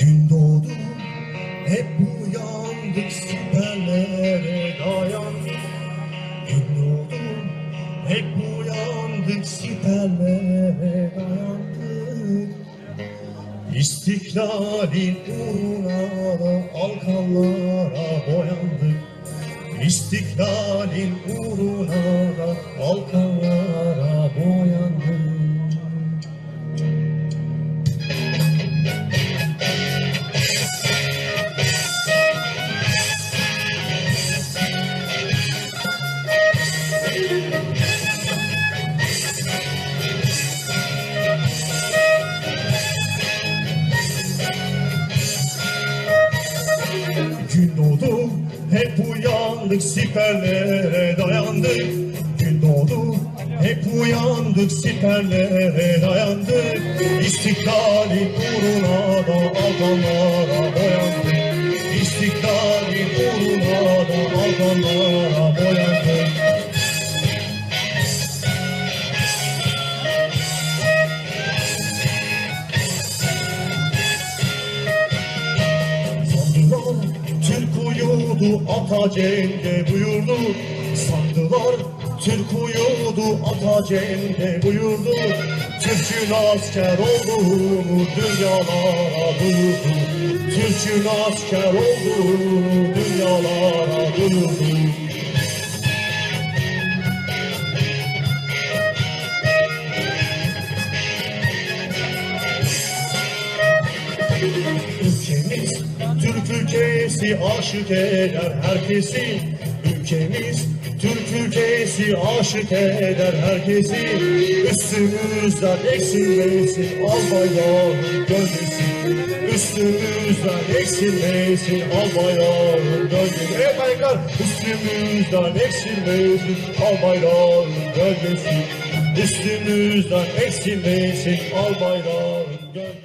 Gün doğdu hep uyandık siperlere dayandık. Gün doğdu hep uyandık siperlere dayandık. İstiklalin uğruna alkanlara boyandık. İstiklalin uğruna alkanlara boyandık Gün doğdu hep uyandık siperlere dayandık. Gün doğdu hep uyandık siperlere dayandık. İstiklalin uğruna da aldanlara boyandık İstiklalin uğruna da aldanlara boyandık uyudu ata cenge buyurdu Sandılar Türk uyudu. Ata cenge buyurdu Türk'ün asker olduğunu dünyalara duyurdu Türk'ün asker olduğunu dünyalara duyurdu Ülkemiz Türk ülkesi aşık eder herkesi. Ülkemiz Türk ülkesi aşık eder herkesi. Üstümüzden eksilmesin al bayrağın gölgesi. Üstümüzden eksilmesin al bayrağın gölgesi. Evet baykar Üstümüzden eksilmesin al bayrağın gölgesi. Üstümüzden eksilmesin al bayrağın gölgesi